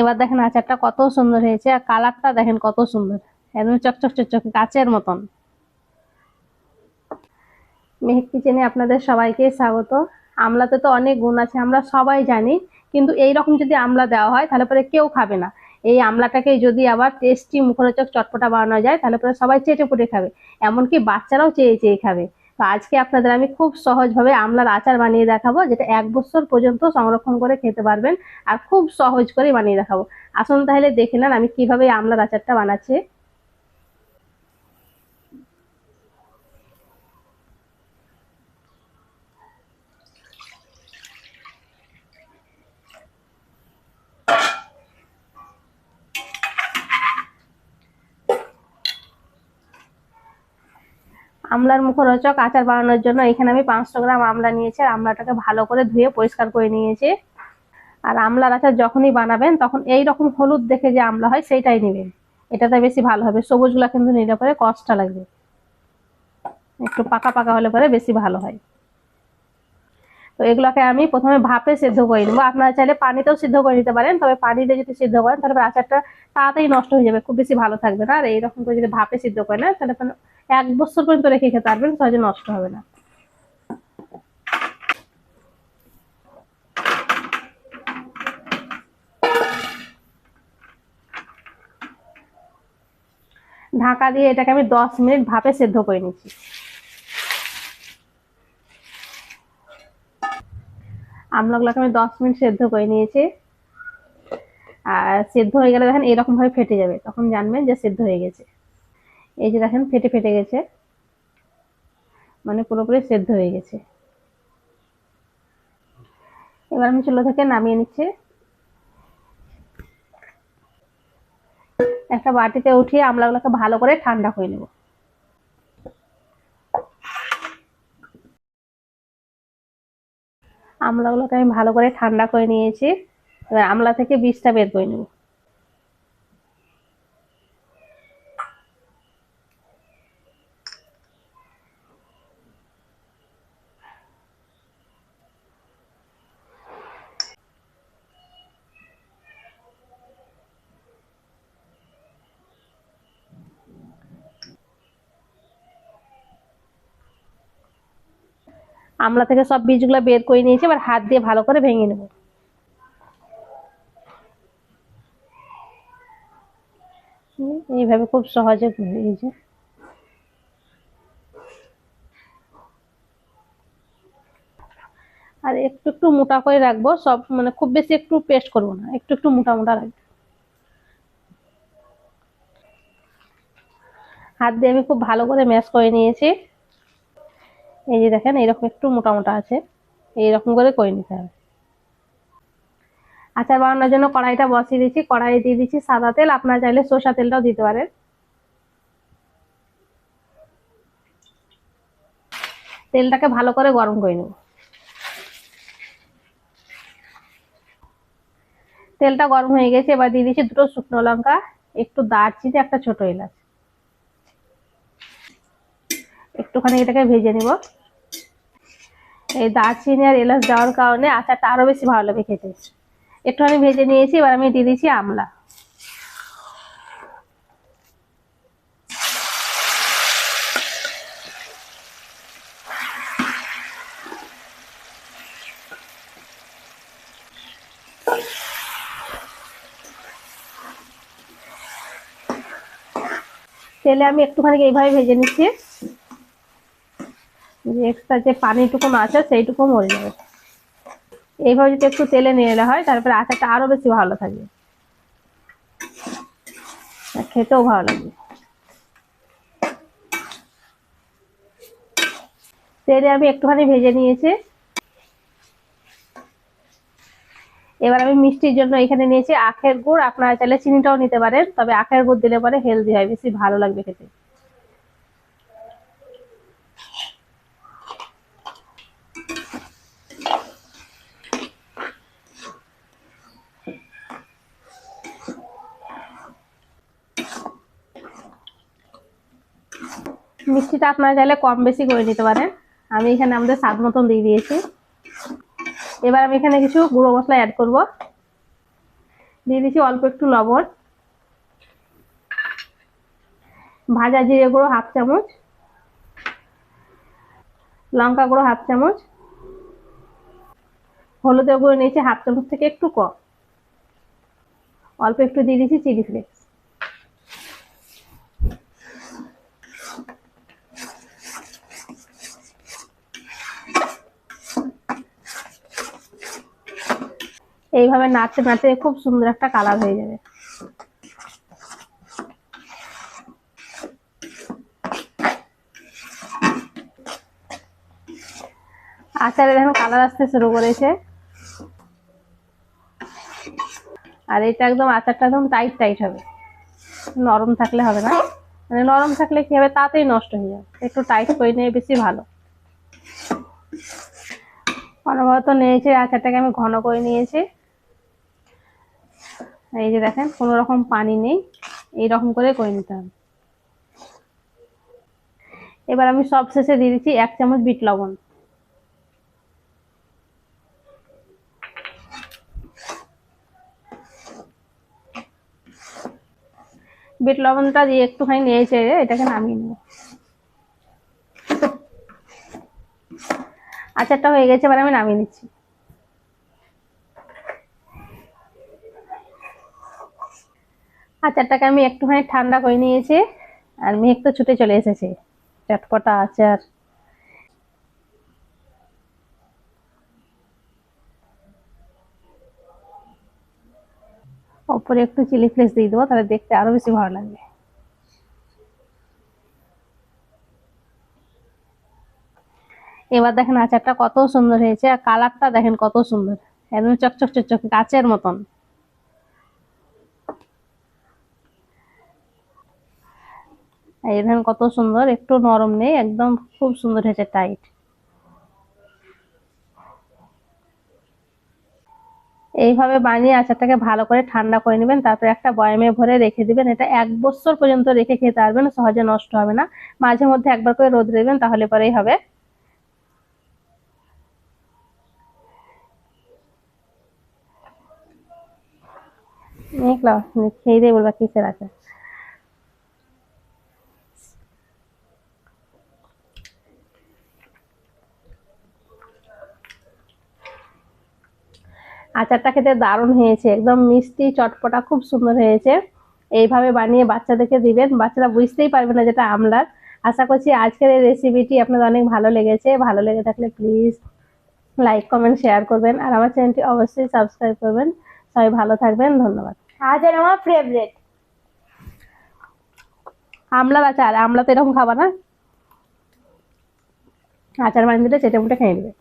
এবার দেখেন আচারটা কত সুন্দর হয়েছে, আর কালারটা দেখেন কত সুন্দর। একদম চকচক চকচক কাচের মতন। মেহেক কিচেনে আপনাদের সবাইকে স্বাগত। আমলাতে তো অনেক গুণ আছে, আমরা সবাই জানি। কিন্তু এই রকম যদি আমলা দেওয়া হয়, তাহলে পরে কেউ খাবে না। এই আমলাটাকে যদি আবার টেস্টি মুখরোচক চটপটা বানানো যায়, তাহলে পরে সবাই চেটে পুটে খাবে। এমনকি বাচ্চারাও চেয়ে চেয়ে খাবে। তো আজকে আপনাদের আমি খুব সহজভাবে আমলার আচার বানিয়ে দেখাবো, যেটা এক বছর পর্যন্ত সংরক্ষণ করে খেতে পারবেন আর খুব সহজ করে বানিয়ে দেখাবো। আসুন তাহলে দেখে নেন আমি কীভাবে আমলার আচারটা বানাচ্ছি। আমলার মুখরোচক আচার বানানোর জন্য এখানে আমি পাঁচশো গ্রাম আমলা নিয়েছি আর আমলাটাকে ভালো করে ধুয়ে পরিষ্কার করে নিয়েছি। আর আমলার আচার যখনই বানাবেন তখন এই রকম হলুদ দেখে যে আমলা হয় সেইটাই নেবেন। এটাতে বেশি ভালো হবে। সবুজগুলা কিন্তু নিলে পরে কষ্টটা লাগবে। একটু পাকা পাকা হলে পরে বেশি ভালো হয়। তো এগুলোকে আমি প্রথমে ভাপে সিদ্ধ করে নেব। আপনারা চাইলে পানিতেও সিদ্ধ করে নিতে পারেন। তবে পানিতে যদি সিদ্ধ করেন তাহলে আচারটা তাড়াতাড়ি নষ্ট হয়ে যাবে। খুব বেশি ভালো থাকবে না। আর এইরকম করে যদি ভাপে সিদ্ধ করে নেন তাহলে এক বছর পর্যন্ত রেখে খেতে পারবেন সহজে নষ্ট হবে না। ঢাকা দিয়ে এটাকে আমি দশ মিনিট ভাপে সেদ্ধ করে নিচ্ছি। আমলাগুলোকে আমি দশ মিনিট সেদ্ধ করে নিয়েছি। আর সেদ্ধ হয়ে গেলে দেখেন এরকম ভাবে ফেটে যাবে, তখন জানবেন যে সেদ্ধ হয়ে গেছে। এই যে দেখেন, ফেটে ফেটে গেছে। মানে পুরোপুরি সেদ্ধ হয়ে গেছে। এবার আমি চুলো থেকে নামিয়ে নিচ্ছি। একটা বাটিতে উঠিয়ে আমলাগুলোকে ভালো করে ঠান্ডা করে নেব। আমলাগুলোকে আমি ভালো করে ঠান্ডা করে নিয়েছি। এবার আমলা থেকে বীজটা বের করে নেব। আমলা থেকে সব বীজগুলো বের করে নিয়েছি, এবার হাত দিয়ে ভালো করে ভেঙে নেব। এইভাবে খুব সহজে এই যে। আর একটু একটু মোটা করে রাখব, সব মানে খুব বেশি একটু পেস্ট করব না, একটু একটু মোটা মোটা রাখব। হাত দিয়ে আমি খুব ভালো করে ম্যাশ করে নিয়েছি। এই যে দেখেন এরকম একটু মোটা মোটা আছে। এইরকম করে করে নিতে হবে। আচার বানানোর জন্য কড়াইটা বসিয়ে দিচ্ছি। কড়াই দিয়ে দিচ্ছি সাদা তেল। আপনারা চাইলে সর্ষা তেলটাও দিতে পারেন। তেলটাকে ভালো করে গরম করে নেব। তেলটা গরম হয়ে গেছে। এবার দিয়ে দিচ্ছি দুটো শুকনো লঙ্কা, একটু দারচিনি, একটা ছোট এলাচ। একটুখানি এটাকে ভেজে নিব। এই দারচিনি আর এলাচ দেওয়ার কারণে আচারটা আরও বেশি ভালো লাগে খেতে। একটুখানি ভেজে নিয়েছি, এবার আমি দিয়ে দিচ্ছি আমলা। তেলে আমি একটুখানি এইভাবে ভেজে নিচ্ছি। যে এক্সট্রা যে পানিটুকু আছে, সেইটুকু মরে যাবে। এইভাবে যদি একটু তেলে নিয়ে এলে হয়, তারপরে আচারটা আরও বেশি ভালো থাকবে। খেতেও ভালো লাগবে। তেলে আমি একটুখানি ভেজে নিয়েছি। এবার আমি মিষ্টির জন্য এখানে নিয়েছি আখের গুড়। আপনারা চাইলে চিনিটাও নিতে পারেন, তবে আখের গুড় দিলে পরে হেলদি হয়, বেশি ভালো লাগবে খেতে। মিষ্টিটা আপনারা চাইলে কম বেশি করে নিতে পারেন। আমি এখানে আমাদের স্বাদ মতন দিয়ে দিয়েছি। এবার আমি এখানে কিছু গুঁড়ো মশলা অ্যাড করব। দিয়ে দিচ্ছি অল্প একটু লবণ। ভাজা জিরে গুঁড়ো হাফ চামচ। লঙ্কা গুঁড়ো হাফ চামচ। হলুদের গুঁড়ো নিয়েছি হাফ চামচ থেকে একটু কম। অল্প একটু দিয়ে দিচ্ছি চিলি ফ্লেক্স। এইভাবে নাড়তে নাড়তে খুব সুন্দর একটা কালার হয়ে যাবে। আচারে দেখেন কালার আসতে শুরু করেছে। আর এটা একদম আচারটা একদম টাইট টাইট হবে। নরম থাকলে হবে না। মানে নরম থাকলে কি হবে? তাড়াতাড়ি নষ্ট হয়ে যাবে। একটু টাইট করে নিয়ে বেশি ভালো। অনবরত নিয়েছে আচারটাকে আমি ঘন করে নিয়েছি। এই যে দেখেন, কোনো রকম পানি নেই। এই রকম করে করে নিতে হবে। এবার আমি সব শেষে দিয়ে দিচ্ছি এক চামচ বিট লবণ। বিট লবণটা দিয়ে একটুখানি নিয়ে চেড়ে এটাকে নামিয়ে নেব। আচারটা হয়ে গেছে, এবার আমি নামিয়ে নিচ্ছি। আচারটাকে আমি একটুখানি ঠান্ডা করে নিয়েছি, আর মেঘ তো ছুটে চলে এসেছে। চটপটা আচার। ওপরে একটু চিলি ফ্লেক্স দিয়ে দেবো, তাহলে দেখতে আরও বেশি ভালো লাগবে। এবার দেখেন আচারটা কত সুন্দর হয়েছে, আর কালারটা দেখেন কত সুন্দর। একদম চকচক চকচক গাছের মতন। এই দেখেন কত সুন্দর, একটু নরম নেই, একদম খুব সুন্দর হয়েছে টাইট এইভাবে বানিয়ে আচারটাকে ভালো করে ঠান্ডা করে নেবেন, তারপরে একটা বয়ামে ভরে রেখে দিবেন। এটা এক বছর পর্যন্ত রেখে খেতে পারবেন, সহজে নষ্ট হবে না। মাঝে মধ্যে একবার করে রোদ দেবেন, তাহলে পরেই হবে। খেয়ে দিয়ে বলবা কিসের আচার? আচারটা খেতে দারুণ হয়েছে একদম মিষ্টি চটপটা খুব সুন্দর হয়েছে। এইভাবে বানিয়ে বাচ্চাদেরকে দিবেন বাচ্চারা বুঝতেই পারবে না যেটা আমলার। আশা করছি আজকের এই রেসিপিটি আপনাদের অনেক ভালো লেগেছে। ভালো লেগে থাকলে প্লিজ লাইক কমেন্ট শেয়ার করবেন। আর আমার চ্যানেলটি অবশ্যই সাবস্ক্রাইব করবেন। সবাই ভালো থাকবেন ধন্যবাদ। আচার আমার ফেভারিট আমলার আচার আমলা তো এরকম খাবা না? আচার বানিয়ে দিলে চেটে মুটে খেয়ে নেবে।